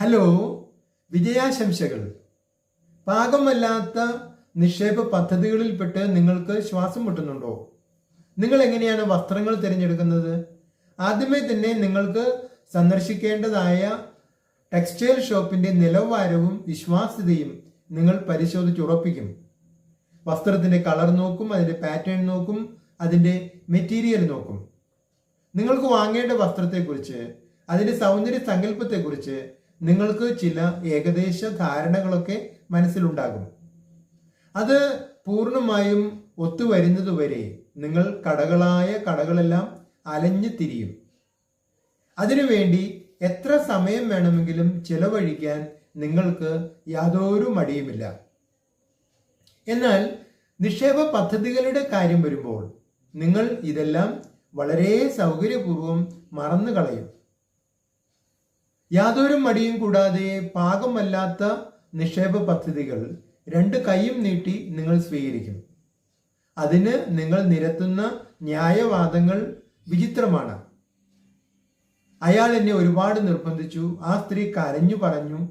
Hello വിജയാശംസകൾ. പാകമല്ലാത്ത നിക്ഷേപ പദ്ധതികളിൽപ്പെട്ട് നിങ്ങൾക്ക് ശ്വാസം മുട്ടുന്നുണ്ടോ? നിങ്ങൾ എങ്ങനെയാണ് വസ്ത്രങ്ങൾ തിരഞ്ഞെടുക്കുന്നത്? ആദ്യമേ തന്നെ നിങ്ങൾക്ക് സന്ദർശിക്കേണ്ടതായ ടെക്സ്റ്റൈൽ ഷോപ്പിന്റെ നിലവാരവും വിശ്വാസ്യതയും നിങ്ങൾ പരിശോധിച്ചുറപ്പിക്കും വസ്ത്രത്തിന്റെ കളർ നോക്കും അതിന്റെ പാറ്റേൺ നോക്കും അതിന്റെ മെറ്റീരിയൽ നോക്കും. നിങ്ങൾക്ക് വാങ്ങേണ്ട വസ്ത്രത്തെക്കുറിച്ച് അതിന്റെ സൗന്ദര്യ സങ്കല്പത്തെക്കുറിച്ച് നിങ്ങൾക്ക് ചില ഏകദേശ ധാരണകളൊക്കെ മനസ്സിലുണ്ടാകും. അത് പൂർണമായും ഒത്തുവരുന്നതുവരെ നിങ്ങൾ കടകളായ കടകളെല്ലാം അലഞ്ഞു തിരിയും. അതിനുവേണ്ടി എത്ര സമയം വേണമെങ്കിലും ചെലവഴിക്കാൻ നിങ്ങൾക്ക് യാതൊരു മടിയുമില്ല. എന്നാൽ നിക്ഷേപ പദ്ധതികളുടെ കാര്യം വരുമ്പോൾ നിങ്ങൾ ഇതെല്ലാം വളരെ സൗകര്യപൂർവം മറന്നു കളയും യാതൊരു മടിയും കൂടാതെ പാകമല്ലാത്ത നിക്ഷേപ പദ്ധതികൾ രണ്ട് കൈയും നീട്ടി നിങ്ങൾ സ്വീകരിക്കും. അതിന് നിങ്ങൾ നിരത്തുന്ന ന്യായവാദങ്ങൾ വിചിത്രമാണ്. അയാൾ എന്നെ ഒരുപാട് നിർബന്ധിച്ചു. ആ സ്ത്രീ കരഞ്ഞു പറഞ്ഞു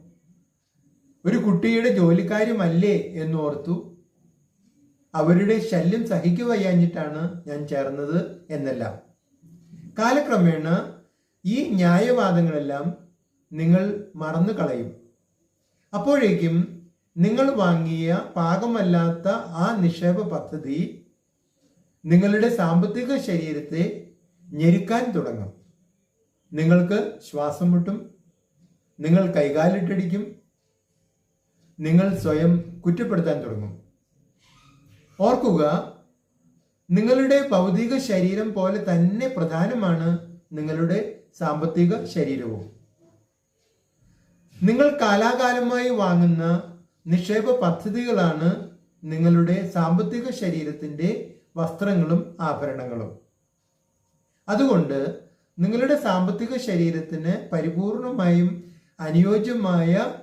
ഒരു കുട്ടിയുടെ ജോലിക്കാര്യമല്ലേ? എന്നോർത്തു. അവരുടെ ശല്യം സഹിക്കുവയ്യാഞ്ഞിട്ടാണ് ഞാൻ ചേർന്നത് എന്നെല്ലാം. കാലക്രമേണ ഈ ന്യായവാദങ്ങളെല്ലാം നിങ്ങൾ മറന്നു കളയും അപ്പോഴേക്കും നിങ്ങൾ വാങ്ങിയ പാകമല്ലാത്ത ആ നിക്ഷേപ പദ്ധതി നിങ്ങളുടെ സാമ്പത്തിക ശരീരത്തെ ഞെരുക്കാൻ തുടങ്ങും. നിങ്ങൾക്ക് ശ്വാസം മുട്ടും നിങ്ങൾ കൈകാലിട്ടടിക്കും നിങ്ങൾ സ്വയം കുറ്റപ്പെടുത്താൻ തുടങ്ങും. ഓർക്കുക നിങ്ങളുടെ ഭൗതിക ശരീരം പോലെ തന്നെ പ്രധാനമാണ് നിങ്ങളുടെ സാമ്പത്തിക ശരീരവും. നിങ്ങൾ കാലാകാലമായി വാങ്ങുന്ന നിക്ഷേപ പദ്ധതികളാണ് നിങ്ങളുടെ സാമ്പത്തിക ശരീരത്തിന്റെ വസ്ത്രങ്ങളും ആഭരണങ്ങളും. അതുകൊണ്ട് നിങ്ങളുടെ സാമ്പത്തിക ശരീരത്തിന് പരിപൂർണമായും അനുയോജ്യമായ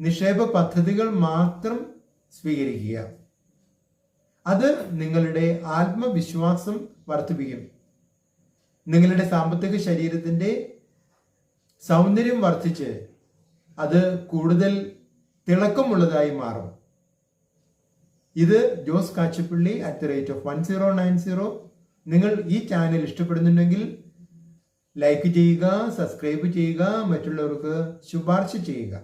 നിക്ഷേപ പദ്ധതികൾ മാത്രം സ്വീകരിക്കുക. അത് നിങ്ങളുടെ ആത്മവിശ്വാസം വർദ്ധിപ്പിക്കും. നിങ്ങളുടെ സാമ്പത്തിക ശരീരത്തിന്റെ സൗന്ദര്യം വർദ്ധിച്ച് അത് കൂടുതൽ തിളക്കമുള്ളതായി മാറും. ഇത് Jose Kachappally at the rate of one zero nine zero നിങ്ങൾ ഈ ചാനൽ ഇഷ്ടപ്പെടുന്നുണ്ടെങ്കിൽ ലൈക്ക് ചെയ്യുക സബ്സ്ക്രൈബ് ചെയ്യുക മറ്റുള്ളവർക്ക് ശുപാർശ ചെയ്യുക.